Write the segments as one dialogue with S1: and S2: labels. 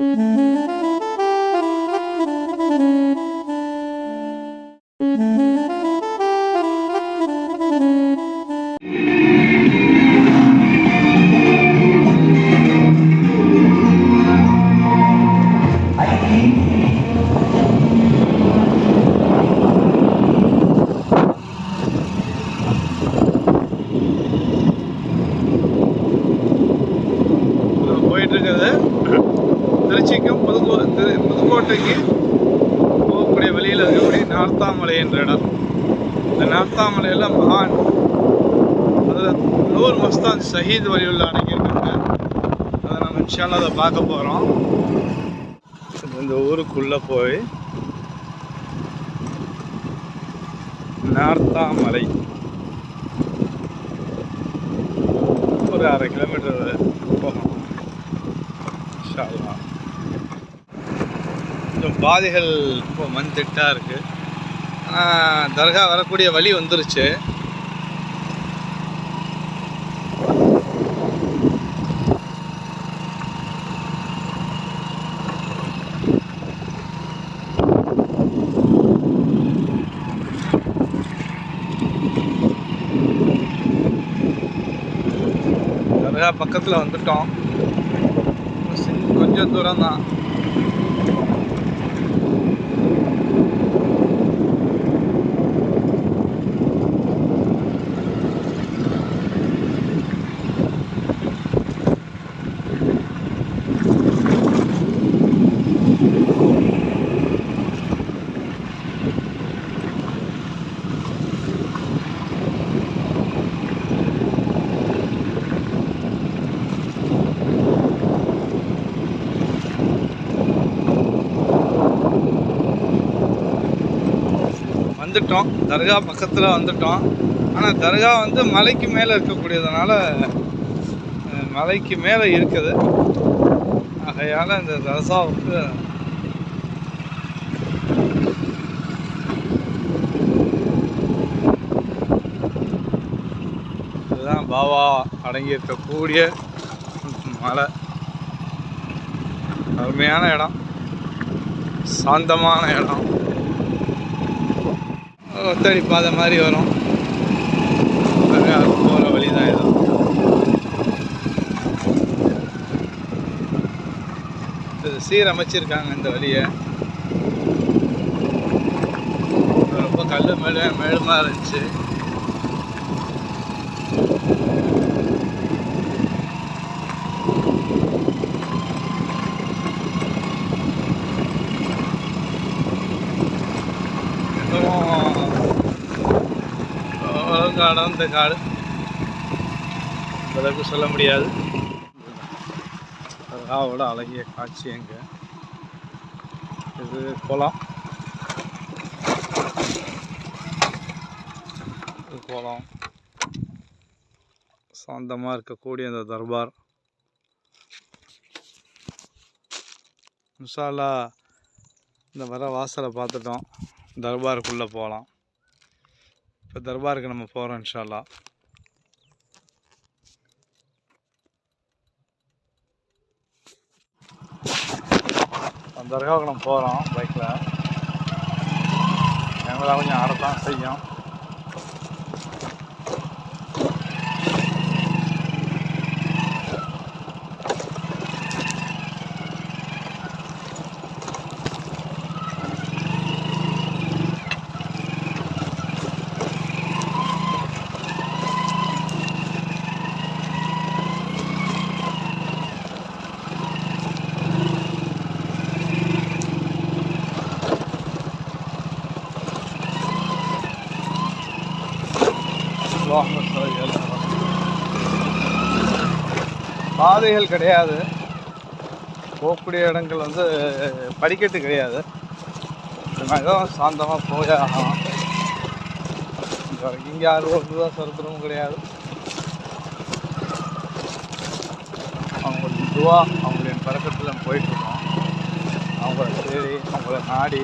S1: நம்ம அதில் நூர் மஸ்தான் ஷஹீத் வழியுள்ள அடங்கியிருக்காங்க அதை நம்ம இன்ஷால்லா அதை பார்க்க போகிறோம் இந்த ஊருக்குள்ளே போய் நார்த்தாமலை. ஒரு அரை கிலோமீட்டர் போகணும். இன்ஷா கொஞ்சம் பாதைகள் இப்போ மண் திட்டாக இருக்குது ஆனால் தர்கா வரக்கூடிய வழி வந்துருச்சு தர்கா பக்கத்தில் வந்துட்டோம். கொஞ்சம் தூரம் தான் வந்துட்டோம். தர்கா பக்கத்தில் வந்துட்டோம். ஆனால் தர்கா வந்து மலைக்கு மேலே இருக்கக்கூடியதுனால மலைக்கு மேலே இருக்குது. ஆகையால் இந்த தர்காவுக்கு இதுதான் பாபா அடங்கியிருக்கக்கூடிய மலை. அருமையான இடம். சாந்தமான இடம். ஒத்தடி பாதை மாதிரி வரும். போகிற வழி தான் இது இது சீரமைச்சிருக்காங்க இந்த வழியை. ரொம்ப கல் மேலே மேடுமா இருந்துச்சு. அடர்ந்த காடு அளவுக்கு சொல்ல முடியாது. அழகாவோட அழகிய காட்சி எங்கே இது குளம் இது குளம் சாந்தமாக இருக்கக்கூடிய அந்த தர்பார். மிஷாலா இந்த வர வாசலை பார்த்துட்டோம். தர்பாருக்குள்ளே போகலாம். இப்போ தர்பாருக்கு நம்ம போகிறோம் இன்ஷால்லா. தர்காவுக்கு நம்ம போகிறோம் பைக்கில் எங்களால் கொஞ்சம் ஆடத்தான் செய்யும். பாதைகள் கிடையாது. போகக்கூடிய இடங்கள் வந்து படிக்கட்டு கிடையாது. தான் சாந்தமாக போய் ஆகலாம் இங்க வரைக்கும் இங்கே யாரும் ஒரு தான் சருத்திரமும் கிடையாது. அவங்க இதுவாக அவங்களுடைய பறக்கத்தில் போயிட்டுருக்கோம் அவங்கள தேடி அவங்கள நாடி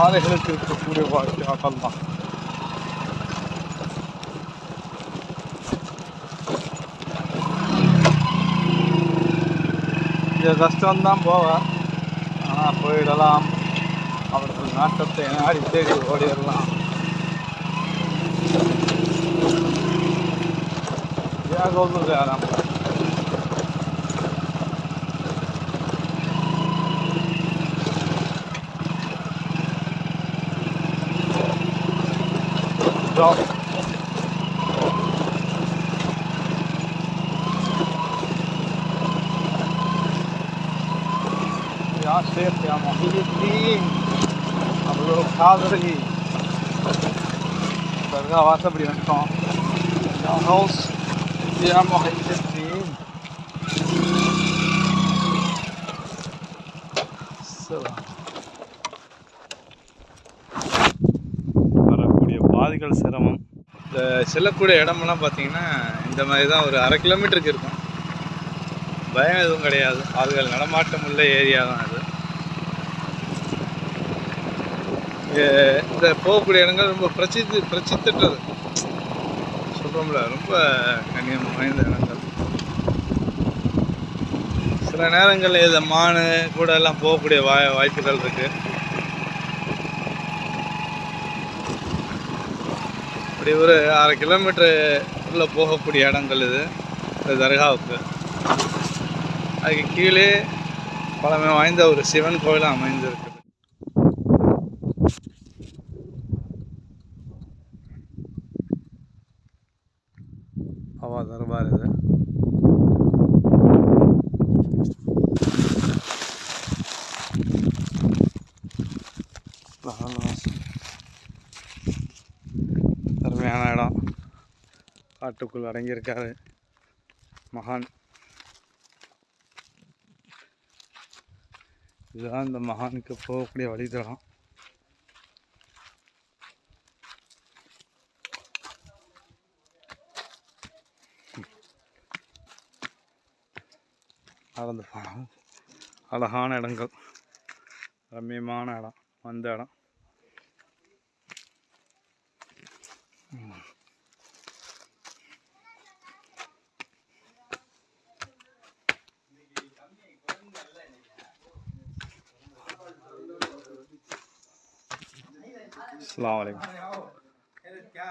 S1: سبحان أهل الكفور وأشهد الله ये कस्टम दाम बाबा। हाँ कोई डलाम अब तो नाटकते हैं हर देख ओडी डलाम क्या गोल तो जा रहा हूँ। Stop. यहाँ से प्यामी इतनी हम लोग खाद रही दरगाह वाता बड़ी हाउस यहाँ मोहित பாதைகள் சிரமம். இந்த செல்லக்கூடிய இடமெல்லாம் பார்த்தீங்கன்னா இந்த மாதிரி தான் ஒரு அரை கிலோமீட்டருக்கு இருக்கும். பயம் எதுவும் கிடையாது. ஆளுகள் நடமாட்டம் உள்ள ஏரியா தான் அது. இந்த போகக்கூடிய இடங்கள் ரொம்ப பிரசித்தி பிரசித்தற்றது சொல்கிறோம்ல ரொம்ப கண்ணியம் வாய்ந்த இடங்கள். சில நேரங்களில் இந்த மான் கூட எல்லாம் போகக்கூடிய வாய் வாய்ப்புகள் இருக்குது இப்படி ஒரு அரை கிலோமீட்டர் உள்ள போகக்கூடிய இடங்கள் இது. இந்த தர்காவுக்கு. அதுக்கு கீழே பழமை வாய்ந்த ஒரு சிவன் கோயில் அமைந்திருக்கு அவா தர்பார் இது. அருமையான இடம் காட்டுக்குள் அடங்கியிருக்காரு. மகான். இதுதான் இந்த மகானுக்கு போகக்கூடிய வழித்தடம். நடந்து போனோம் அழகான இடங்கள். ரம்மியமான இடம். வந்த இடம். अस्सलाम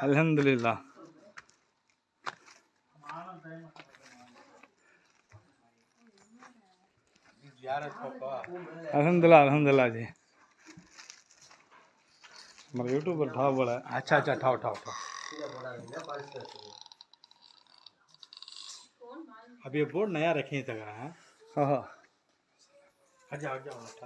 S1: अल्हम्दुलिल्लाह अलहमदिल्ला अलहमदिल्ला जी हमारा यूट्यूब पर ठाव बड़ा है।
S2: अच्छा अच्छा ठाव ठाव ठाव। अब ये बोर्ड नया रखे हैं तक है?
S1: हाँ हाँ। अच्छा अच्छा, अच्छा।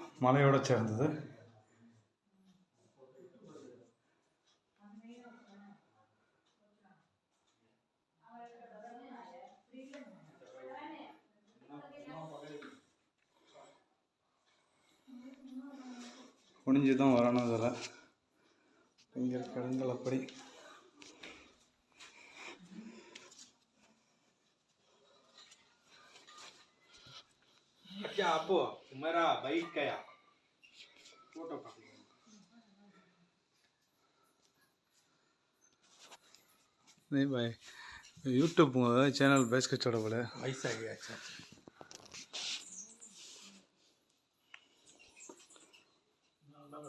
S1: மலையோட சேர்ந்தது குனிஞ்சு தான் வரணும் இதில் இங்கே இருக்க இடங்கள் அப்படி
S2: हट जा आपो मेरा बाइक गया ஃபோட்டோ காமிங்க
S1: नहीं भाई यूट्यूब சேனல் பேஸ்கட் சோட
S2: போல. வயசாகி ஆச்சா நல்லா